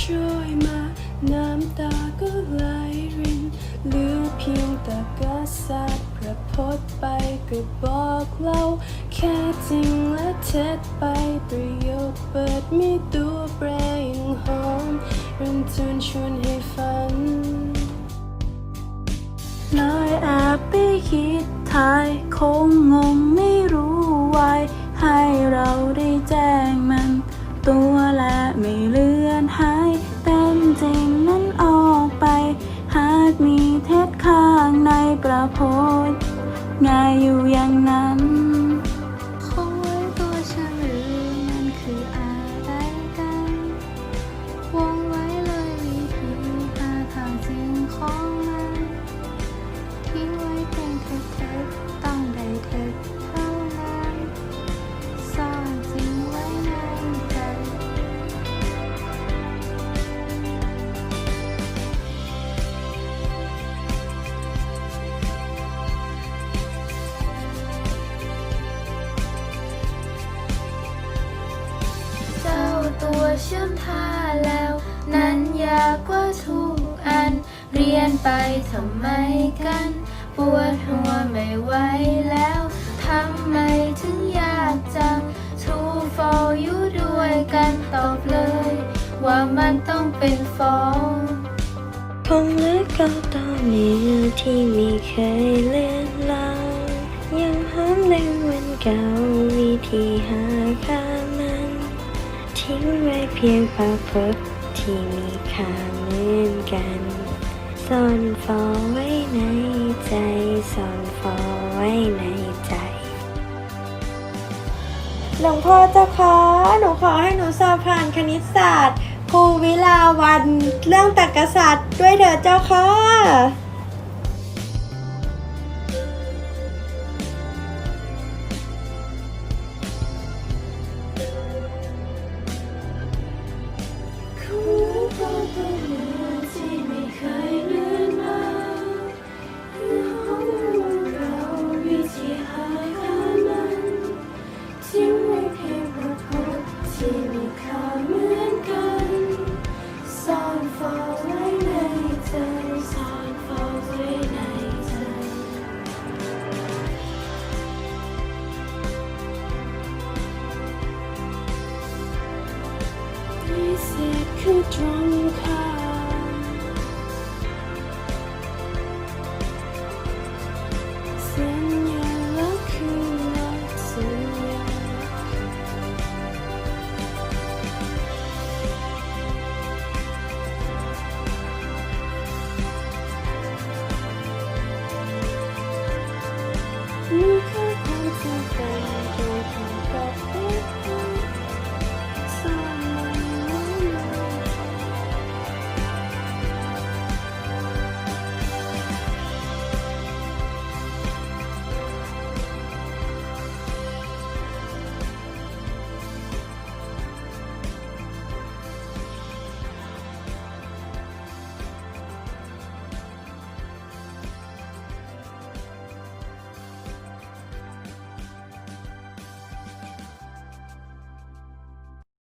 ช่วยมา น้ำตาก็ไหลรินเหลือเพียงแต่กษัตริย์พระพจน์ไปก็บอกเล่าแค่จริงและเท็จไปประโยคเปิดมีตัวแปรยังหอมเรื่นชวนชวนให้ฝันเลยแอบไปคิดทายคงงงไม่รู้ไว้ให้ โพสง่ายอยู่อย่างนั้น ตัวฉันทาแล้ว นั้นยากกว่าทุกอัน เรียนไปทำไมกัน ปวดหัวไม่ไหวแล้วทำไมถึงยากจัง True for อยู่ด้วยกันตอบเลย ว่ามันต้องเป็นฟองคงเลือเก่าต่อเนื้อที่ไม่เคยเลือนลางยังหอมในวันเก่าวิธีหาค่า ทิ้งไว้เพียงภาพพจน์ที่มีค่าเหมือนกันซ่อนฟอไว้ในใจซ่อนฟอไว้ในใจหลวงพ่อเจ้าคะหนูขอให้หนูสอบผ่านคณิตศาสตร์ครูวิลาวัน เรื่องตรรกศาสตร์ด้วยเถิดเจ้าค่ะ ที่มีค่าเหมือนกันซ่อนเฝ้ไว้ในใจซ่อนเฝ้ไว้ในใจ This it could drunk high.